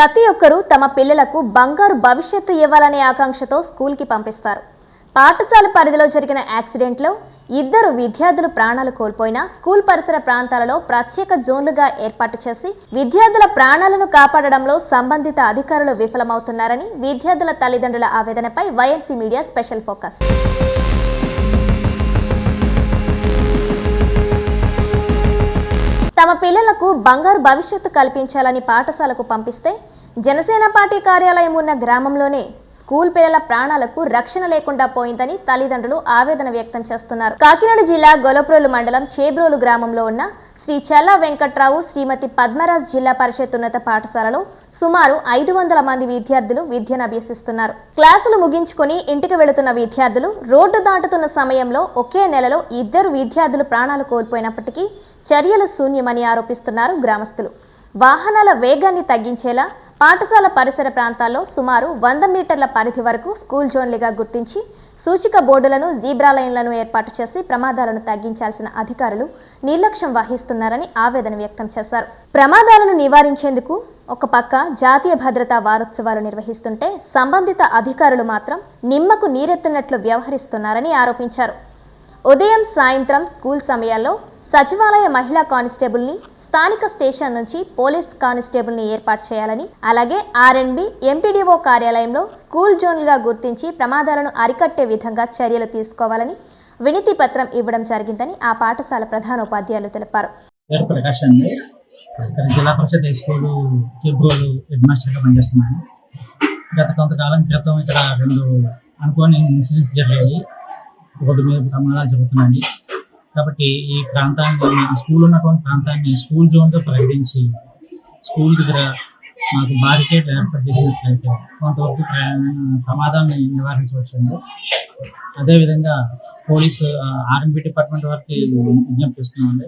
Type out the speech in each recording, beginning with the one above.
ప్రతి ఒక్కరూ తమ పిల్లలకు బంగారు భవిష్యత్తు ఇవ్వాలనే ఆకాంక్షతో స్కూల్కి పంపిస్తారు. పాఠశాల పరిధిలో జరిగిన యాక్సిడెంట్లో ఇద్దరు విద్యార్థులు ప్రాణాలు కోల్పోయినా స్కూల్ పరిసర ప్రాంతాలలో ప్రత్యేక జోన్లుగా ఏర్పాటు చేసి విద్యార్థుల ప్రాణాలను కాపాడడంలో సంబంధిత అధికారులు విఫలమవుతున్నారని విద్యార్థుల తల్లిదండ్రుల ఆవేదనపై వైఎన్సీ మీడియా స్పెషల్ ఫోకస్. తమ పిల్లలకు బంగారు భవిష్యత్తు కల్పించాలని పాఠశాలకు పంపిస్తే జనసేన పార్టీ కార్యాలయం ఉన్న గ్రామంలోనే స్కూల్ పిల్లల ప్రాణాలకు రక్షణ లేకుండా పోయిందని తల్లిదండ్రులు ఆవేదన వ్యక్తం చేస్తున్నారు. కాకినాడ జిల్లా గొలప్రోలు మండలం చేబ్రోలు గ్రామంలో ఉన్న శ్రీ చల్లా వెంకట్రావు శ్రీమతి పద్మరాజ్ జిల్లా పరిషత్ ఉన్నత పాఠశాలలో సుమారు ఐదు వందల మంది విద్యార్థులు విద్యను అభ్యసిస్తున్నారు. క్లాసులు ముగించుకొని ఇంటికి వెళుతున్న విద్యార్థులు రోడ్డు దాటుతున్న సమయంలో ఒకే నెలలో ఇద్దరు విద్యార్థులు ప్రాణాలు కోల్పోయినప్పటికీ చర్యలు శూన్యమని ఆరోపిస్తున్నారు గ్రామస్తులు. వాహనాల వేగాన్ని తగ్గించేలా పాఠశాల పరిసర ప్రాంతాల్లో సుమారు వంద మీటర్ల పరిధి వరకు స్కూల్ జోన్లుగా గుర్తించి సూచిక బోర్డులను జీబ్రా లైన్లను ఏర్పాటు చేసి ప్రమాదాలను తగ్గించాల్సిన అధికారులు నిర్లక్ష్యం వహిస్తున్నారని ఆవేదన వ్యక్తం చేశారు. ప్రమాదాలను నివారించేందుకు ఒక పక్క జాతీయ భద్రతా వారోత్సవాలు నిర్వహిస్తుంటే సంబంధిత అధికారులు మాత్రం నిమ్మకు నీరెత్తినట్లు వ్యవహరిస్తున్నారని ఆరోపించారు. ఉదయం సాయంత్రం స్కూల్ సమయాల్లో సచివాలయ మహిళా కానిస్టేబుల్ని స్థానిక స్టేషన్ నుంచి పోలీస్ కానిస్టేబుల్ని ఏర్పాటు చేయాలని అలాగే ఆర్ఎండ్బి ఎంపీడీఓ కార్యాలయంలో స్కూల్ జోన్లుగా గుర్తించి ప్రమాదాలను అరికట్టే విధంగా చర్యలు తీసుకోవాలని వినతి పత్రం ఇవ్వడం జరిగిందని ఆ పాఠశాల ప్రధానోపాధ్యాయులు తెలిపారు. Zilla Parishad high school Chibrolu head మాస్టర్గా పనిచేస్తున్నాను. గత కొంతకాలం క్రితం ఇక్కడ రెండు అనుకోని ఇన్సిడెంట్స్ జరిగాయి. ఒకటి మీద ప్రమాదాలు జరుగుతున్నాయి. కాబట్టి ఈ ప్రాంతాన్ని స్కూల్ ఉన్నటువంటి ప్రాంతాన్ని స్కూల్ జోన్గా ప్రకటించి స్కూల్ దగ్గర మాకు బారికేడ్ ఏర్పాటు చేసినట్లయితే కొంతవరకు ప్రమాదాన్ని నివారించవచ్చండి. అదేవిధంగా పోలీసు ఆర్ఎంపీ డిపార్ట్మెంట్ వారికి విజ్ఞప్తి చేస్తున్నామండి.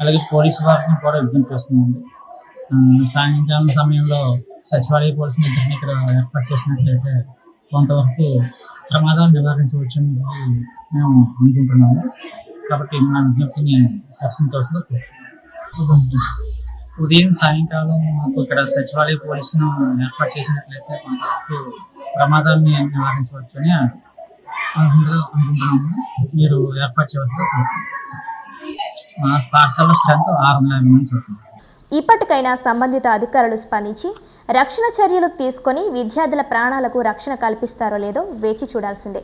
అలాగే పోలీసు వారిని కూడా విజ్ఞప్తి చేస్తున్నామండి. సాయంకాలం సమయంలో సచివాలయ పోలీసులు ఇద్దరిని ఇక్కడ ఏర్పాటు చేసినట్లయితే కొంతవరకు ప్రమాదాలు నివారించవచ్చని మేము అనుకుంటున్నాము. కాబట్టి మన విజ్ఞప్తిని దర్శించవలసిన కోరుతున్నాం ఉదయం సాయంకాలం మాకు ఇక్కడ సచివాలయ పోలీసును ఏర్పాటు చేసినట్లయితే కొంతవరకు ప్రమాదాన్ని నివారించవచ్చు అని అనుకుంటున్నాము. మీరు ఏర్పాటు చేయవలసిందిగా మా పాఠశాల స్ట్రెంత్ ఆరు వందల యాభై మంది ఇప్పటికైనా సంబంధిత అధికారులు స్పందించి రక్షణ చర్యలు తీసుకొని విద్యార్థుల ప్రాణాలకు రక్షణ కల్పిస్తారో లేదో వేచి చూడాల్సిందే.